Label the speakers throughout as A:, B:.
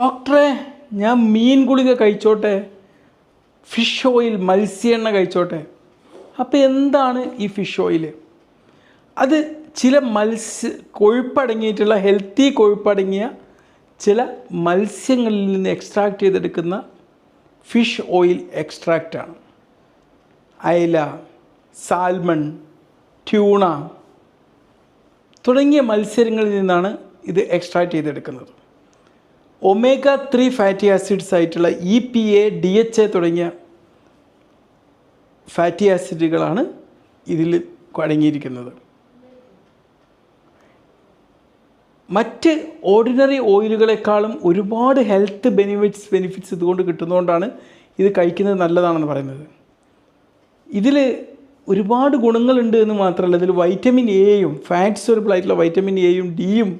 A: ഡോക്ടറെ ഞാൻ മീൻ ഗുളിക കഴിച്ചോട്ടെ ഫിഷ് ഓയിൽ മത്സ്യ എണ്ണ കഴിച്ചോട്ടെ. അപ്പോൾ എന്താണ് ഈ ഫിഷ് ഓയിൽ അത് ചില മത്സ്യ കൊഴുപ്പടങ്ങിയിട്ടുള്ള ഹെൽത്തി കൊഴുപ്പടങ്ങിയ ചില മത്സ്യങ്ങളിൽ നിന്ന് എക്സ്ട്രാക്ട് ചെയ്തെടുക്കുന്ന ഫിഷ് ഓയിൽ എക്സ്ട്രാക്റ്റാണ് അയല സാൽമൺ ട്യൂണ തുടങ്ങിയ മത്സ്യങ്ങളിൽ നിന്നാണ് ഇത് എക്സ്ട്രാക്ട് ചെയ്തെടുക്കുന്നത്. ഒമേഗ ത്രീ ഫാറ്റി ആസിഡ്സ് ആയിട്ടുള്ള E P A D H A തുടങ്ങിയ ഫാറ്റി ആസിഡുകളാണ് ഇതിൽ അടങ്ങിയിരിക്കുന്നത്. മറ്റ് ഓർഡിനറി ഓയിലുകളെക്കാളും ഒരുപാട് ഹെൽത്ത് ബെനിഫിറ്റ്സ് ബെനിഫിറ്റ്സ് ഇതുകൊണ്ട് കിട്ടുന്നതുകൊണ്ടാണ് ഇത് കഴിക്കുന്നത് നല്ലതാണെന്ന് പറയുന്നത്. ഇതിൽ ഒരുപാട് ഗുണങ്ങളുണ്ട് എന്ന് മാത്രമല്ല ഇതിൽ വൈറ്റമിൻ എയും ഫാറ്റ് സോലബിൾ ആയിട്ടുള്ള വൈറ്റമിൻ എയും ഡിയും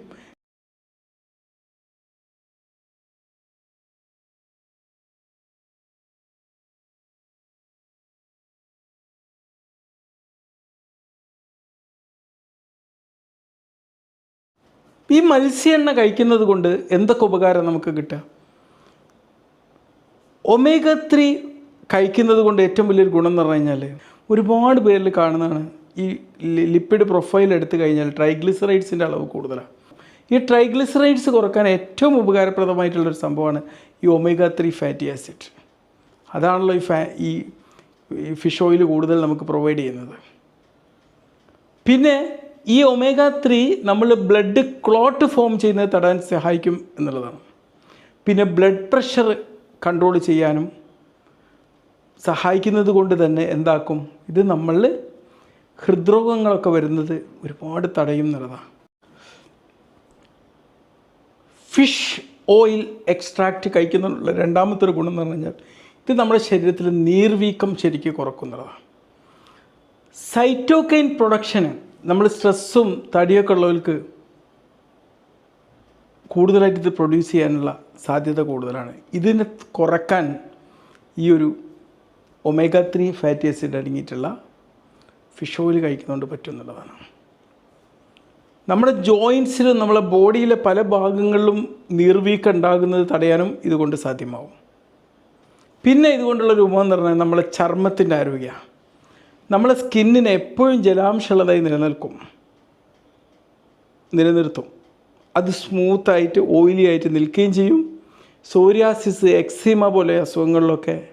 A: ഈ മത്സ്യ എണ്ണ കഴിക്കുന്നത് കൊണ്ട് എന്തൊക്കെ ഉപകാരം നമുക്ക് കിട്ടുക? ഒമേഗ ത്രീ കഴിക്കുന്നത് കൊണ്ട് ഏറ്റവും വലിയൊരു ഗുണം എന്ന് പറഞ്ഞു കഴിഞ്ഞാൽ ഒരുപാട് പേരിൽ കാണുന്നതാണ് ഈ ലിപ്പിഡ് പ്രൊഫൈൽ എടുത്തു കഴിഞ്ഞാൽ ട്രൈഗ്ലിസറൈഡ്സിന്റെ അളവ് കൂടുതലാണ് ഈ ട്രൈഗ്ലിസറൈഡ്സ് കുറയ്ക്കാൻ ഏറ്റവും ഉപകാരപ്രദമായിട്ടുള്ളൊരു സംഭവമാണ് ഈ ഒമേഗ ത്രീ ഫാറ്റി ആസിഡ്. അതാണല്ലോ ഈ ഫാ ഈ ഫിഷ് ഓയിൽ കൂടുതൽ നമുക്ക് പ്രൊവൈഡ് ചെയ്യുന്നത്. പിന്നെ ഈ ഒമേഗ ത്രീ നമ്മൾ ബ്ലഡ് ക്ലോട്ട് ഫോം ചെയ്യുന്നത് തടയാൻ സഹായിക്കും എന്നുള്ളതാണ്. പിന്നെ ബ്ലഡ് പ്രഷർ കൺട്രോൾ ചെയ്യാനും സഹായിക്കുന്നത് കൊണ്ട് തന്നെ എന്താക്കും? ഇത് നമ്മൾ ഹൃദ്രോഗങ്ങളൊക്കെ വരുന്നത് ഒരുപാട് തടയും എന്നുള്ളതാണ്. ഫിഷ് ഓയിൽ എക്സ്ട്രാക്റ്റ് കഴിക്കുന്നതിനുള്ള രണ്ടാമത്തെ ഒരു ഗുണം എന്ന് പറഞ്ഞു കഴിഞ്ഞാൽ ഇത് നമ്മുടെ ശരീരത്തിൽ നീർവീക്കം ശരിക്കും കുറക്കുന്നതാണ് സൈറ്റോകൈൻ പ്രൊഡക്ഷന് നമ്മൾ സ്ട്രെസ്സും തടിയൊക്കെ ഉള്ളവർക്ക് കൂടുതലായിട്ട് ഇത് പ്രൊഡ്യൂസ് ചെയ്യാനുള്ള സാധ്യത കൂടുതലാണ്. ഇതിനെ കുറയ്ക്കാൻ ഈ ഒരു ഒമേഗ ത്രീ ഫാറ്റി ആസിഡ് അടങ്ങിയിട്ടുള്ള ഫിഷ് ഓയിൽ കഴിക്കുന്നതുകൊണ്ട് പറ്റും എന്നുള്ളതാണ് നമ്മുടെ ജോയിൻസിലും നമ്മളെ ബോഡിയിലെ പല ഭാഗങ്ങളിലും നീർവീക്കം ഉണ്ടാകുന്നത് തടയാനും ഇതുകൊണ്ട് സാധ്യമാവും. പിന്നെ ഇതുകൊണ്ടുള്ള രൂപം എന്ന് പറഞ്ഞാൽ നമ്മളെ ചർമ്മത്തിന്റെ ആരോഗ്യമാണ്. നമ്മളെ സ്കിന്നിന് എപ്പോഴും ജലാംശമുള്ളതായി നിലനിൽക്കും. നിലനിർത്തും. അത് സ്മൂത്തായിട്ട് ഓയിലി ആയിട്ട് നിൽക്കുകയും ചെയ്യും. സോറിയാസിസ് എക്സിമ പോലെ അസുഖങ്ങളിലൊക്കെ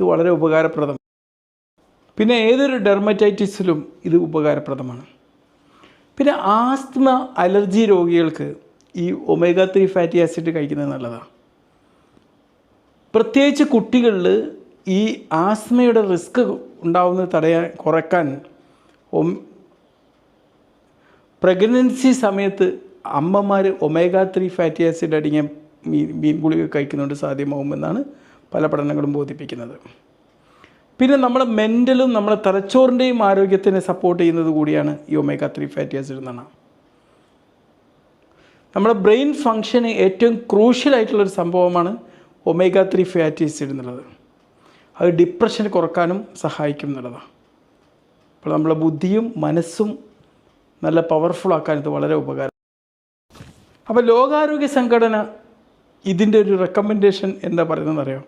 A: ഇത് വളരെ ഉപകാരപ്രദം. പിന്നെ ഏതൊരു ഡെർമറ്റൈറ്റിസിലും ഇത് ഉപകാരപ്രദമാണ്. പിന്നെ ആസ്മ അലർജി രോഗികൾക്ക് ഈ ഒമേഗ ത്രീ ഫാറ്റി ആസിഡ് കഴിക്കുന്നത് നല്ലതാണ്. പ്രത്യേകിച്ച് കുട്ടികളിൽ ഈ ആസ്മയുടെ റിസ്ക് ഉണ്ടാവുന്നത് തടയാൻ കുറയ്ക്കാൻ പ്രഗ്നൻസി സമയത്ത് അമ്മമാർ ഒമേഗ ത്രീ ഫാറ്റി ആസിഡ് അടങ്ങിയ മീൻ മീൻ ഗുളിക കഴിക്കുന്നതുകൊണ്ട് സാധ്യമാവുമെന്നാണ് പല പഠനങ്ങളും ബോധിപ്പിക്കുന്നത്. പിന്നെ നമ്മുടെ മെന്റലും നമ്മുടെ തലച്ചോറിന്റെയും ആരോഗ്യത്തിനെ സപ്പോർട്ട് ചെയ്യുന്നത് കൂടിയാണ് ഈ ഒമേഗ ത്രീ ഫാറ്റി ആസിഡ് എന്നാണ്. നമ്മുടെ ബ്രെയിൻ ഫങ്ഷന് ഏറ്റവും ക്രൂഷ്യൽ ആയിട്ടുള്ളൊരു സംഭവമാണ് ഒമേഗ ത്രീ ഫാറ്റി ആസിഡ് എന്നുള്ളത്. അത് ഡിപ്രഷൻ കുറക്കാനും സഹായിക്കും എന്നുള്ളതാണ്. അപ്പോൾ നമ്മളെ ബുദ്ധിയും മനസ്സും നല്ല പവർഫുൾ ആക്കാൻ ഇത് വളരെ ഉപകാരം. അപ്പോൾ ലോകാരോഗ്യ സംഘടന ഇതിന്റെ ഒരു റെക്കമെൻഡേഷൻ എന്താ പറയുന്നതെന്ന് അറിയാം?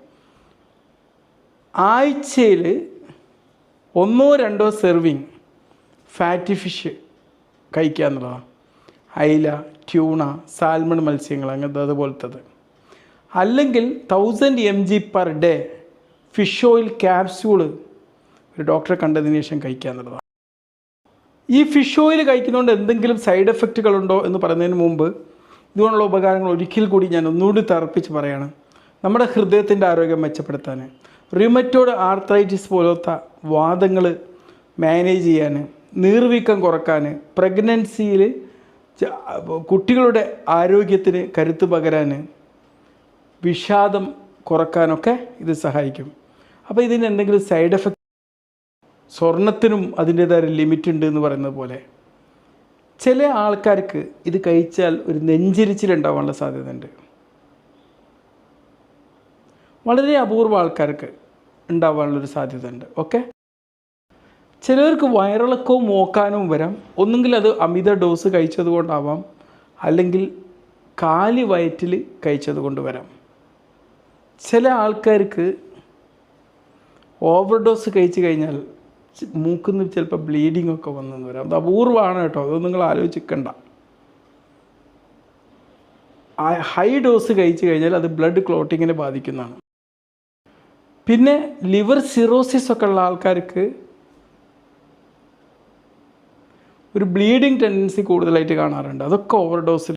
A: ആഴ്ചയിൽ ഒന്നോ രണ്ടോ സെർവിങ് ഫാറ്റി ഫിഷ് കഴിക്കുക എന്നുള്ളതാണ്. അയില ട്യൂണ സാൽമൺ മത്സ്യങ്ങൾ അങ്ങനത്തെ അതുപോലത്തത്. അല്ലെങ്കിൽ thousand M G per day fish oil capsule ഒരു ഡോക്ടറെ കണ്ടതിന് ശേഷം കഴിക്കുക എന്നുള്ളതാണ്. ഈ ഫിഷ് ഓയിൽ കഴിക്കുന്നതുകൊണ്ട് എന്തെങ്കിലും സൈഡ് എഫക്റ്റുകളുണ്ടോ എന്ന് പറയുന്നതിന് മുമ്പ് ഇതുകൊണ്ടുള്ള ഉപകാരങ്ങൾ ഒരിക്കൽ കൂടി ഞാൻ ഒന്നുകൂടി തർപ്പിച്ച് പറയാണ്. നമ്മുടെ ഹൃദയത്തിന്റെ ആരോഗ്യം മെച്ചപ്പെടുത്താൻ റിമറ്റോഡ് ആർത്രൈറ്റിസ് പോലത്തെ വാദങ്ങൾ മാനേജ് ചെയ്യാൻ നീർവീക്കം കുറയ്ക്കാൻ പ്രഗ്നൻസിയിൽ കുട്ടികളുടെ ആരോഗ്യത്തിന് കരുത്ത് പകരാൻ വിഷാദം കുറക്കാനൊക്കെ ഇത് സഹായിക്കും. അപ്പോൾ ഇതിന് എന്തെങ്കിലും സൈഡ് എഫക്റ്റ് സ്വർണത്തിനും അതിന്റേതായ ലിമിറ്റ് ഉണ്ട് എന്ന് പറയുന്നത് പോലെ. ചില ആൾക്കാർക്ക് ഇത് കഴിച്ചാൽ ഒരു നെഞ്ചിരിച്ചിലുണ്ടാവാനുള്ള സാധ്യതയുണ്ട്. വളരെ അപൂർവ ആൾക്കാർക്ക് ഉണ്ടാവാനുള്ളൊരു സാധ്യതയുണ്ട്. ഓക്കെ ചിലർക്ക് വയറിളക്കവും മോക്കാനും വരാം. ഒന്നുകിൽ അത് അമിത ഡോസ് കഴിച്ചത് കൊണ്ടാവാം. അല്ലെങ്കിൽ കാലി വയറ്റിൽ കഴിച്ചത് കൊണ്ട് വരാം. ചില ആൾക്കാർക്ക് ഓവർഡോസ് കഴിച്ചു കഴിഞ്ഞാൽ മൂക്കിൽ ചിലപ്പോൾ ബ്ലീഡിംഗ് ഒക്കെ വന്നെന്ന് വരാം. അത് അപൂർവമാണ് കേട്ടോ. അതൊന്നും നിങ്ങൾ ആലോചിക്കണ്ട. ഹൈ ഡോസ് കഴിച്ചു കഴിഞ്ഞാൽ അത് ബ്ലഡ് ക്ലോട്ടിങ്ങിനെ ബാധിക്കുന്നതാണ്. പിന്നെ ലിവർ സിറോസിസ് ഒക്കെ ഉള്ള ആൾക്കാർക്ക് ഒരു ബ്ലീഡിങ് ടെൻഡൻസി കൂടുതലായിട്ട് കാണാറുണ്ട്. അതൊക്കെ ഓവർഡോസിൽ